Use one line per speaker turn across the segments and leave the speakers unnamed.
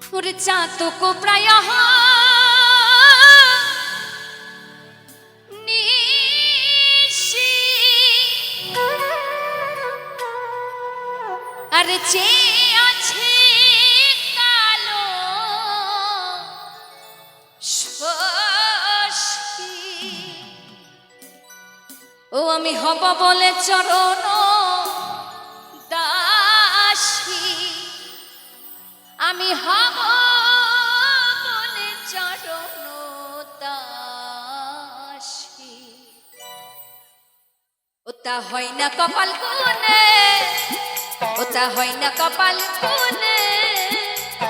ওরে চাতক প্রায় নিশি। আরে চে আছে কালো ও আমি হব বলে চরণ বলে চরণ দাসী ওটা হয় না কপাল কোনে ওটা হয় না কপাল কোনে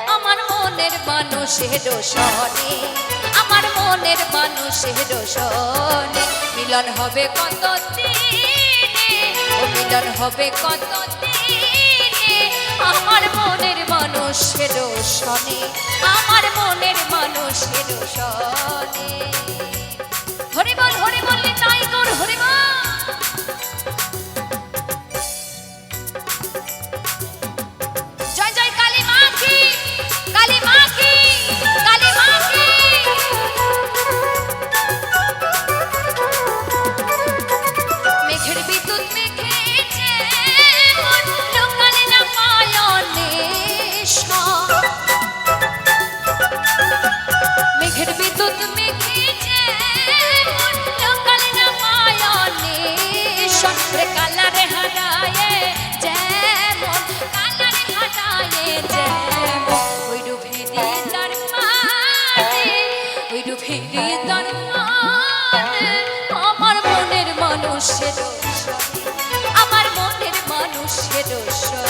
আমার মনের মানুষের সনে আমার মনের মানুষের সনে মিলন হবে কত মিলন হবে কত আমার মনের মানুষের সনে মানুষের আমার মনের মানুষের সনে